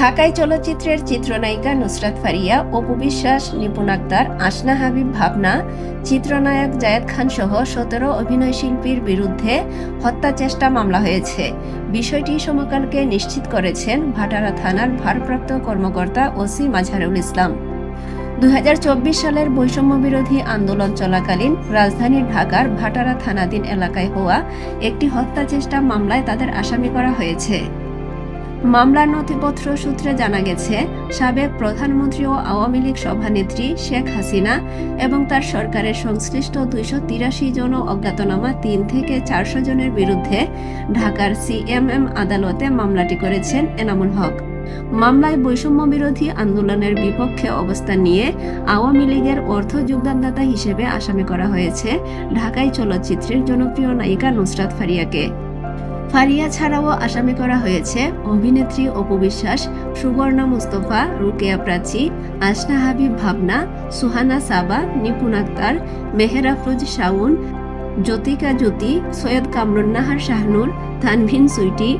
ঢাকায় চলচ্চিত্রের চিত্রনায়িকা নুসরাত ফারিয়া, অপু বিশ্বাস, নিপুণ আক্তার আসনা হাবিব ভাবনা, চিত্রনায়ক জায়েদ খান সহ সতেরো অভিনয়শিল্পীর বিরুদ্ধে হত্যা চেষ্টা মামলা হয়েছে। বিষয়টি সমকালকে নিশ্চিত করেছেন ভাটারা থানার ভারপ্রাপ্ত কর্মকর্তা ওসি মাঝারুল ইসলাম। দু হাজার চব্বিশ সালের বৈষম্য বিরোধী আন্দোলন চলাকালীন রাজধানী ঢাকার ভাটারা থানাধীন এলাকায় হওয়া একটি হত্যা চেষ্টা মামলায় তাদের আসামি করা হয়েছে। মামলার নথিপত্র সূত্রে জানা গেছে, সাবেক প্রধানমন্ত্রী ও আওয়ামী লীগ সভানেত্রী শেখ হাসিনা এবং তার সরকারের সংশ্লিষ্ট দুইশো তিরাশি জন অজ্ঞাতনামা তিন থেকে চারশো জনের বিরুদ্ধে ঢাকার সিএমএম আদালতে মামলাটি করেছেন এনামুল হক। মামলায় বৈষম্য বিরোধী আন্দোলনের বিপক্ষে অবস্থান নিয়ে আওয়ামী লীগের অর্থ যোগদানদাতা হিসেবে আসামি করা হয়েছে ঢাকাই চলচ্চিত্রের জনপ্রিয় নায়িকা নুসরাত ফারিয়াকে। ফারিয়া ছাড়াও আসামি করা হয়েছে অভিনেত্রী অপু বিশ্বাস, সুবর্ণা মুস্তফা, রুকেয়া প্রাচী আসনা হাবিব ভাবনা, সুহানা সাবা, নিপুণ আক্তার, মেহের আফরোজ শাউন জ্যোতিকা জ্যোতি, সৈয়দ কামরুন্নাহার শাহনুর থানভিন সুইটি,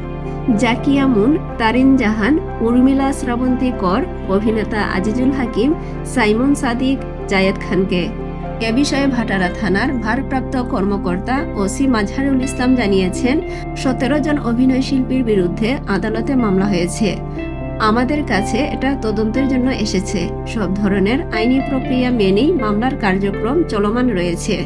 জাকিয়া মুন, তারিন জাহান, উর্মিলা শ্রাবন্তী কর, অভিনেতা আজিজুল হাকিম, সাইমন সাদিক, জায়েদ খানকে। এ বিষয়ে ভাটারা থানার ভারপ্রাপ্ত কর্মকর্তা ওসি মাঝহারুল ইসলাম জানিয়েছেন, সতেরো জন অভিনয় শিল্পীর বিরুদ্ধে আদালতে মামলা হয়েছে। আমাদের কাছে এটা তদন্তের জন্য এসেছে। সব ধরনের আইনি প্রক্রিয়া মেনেই মামলার কার্যক্রম চলমান রয়েছে।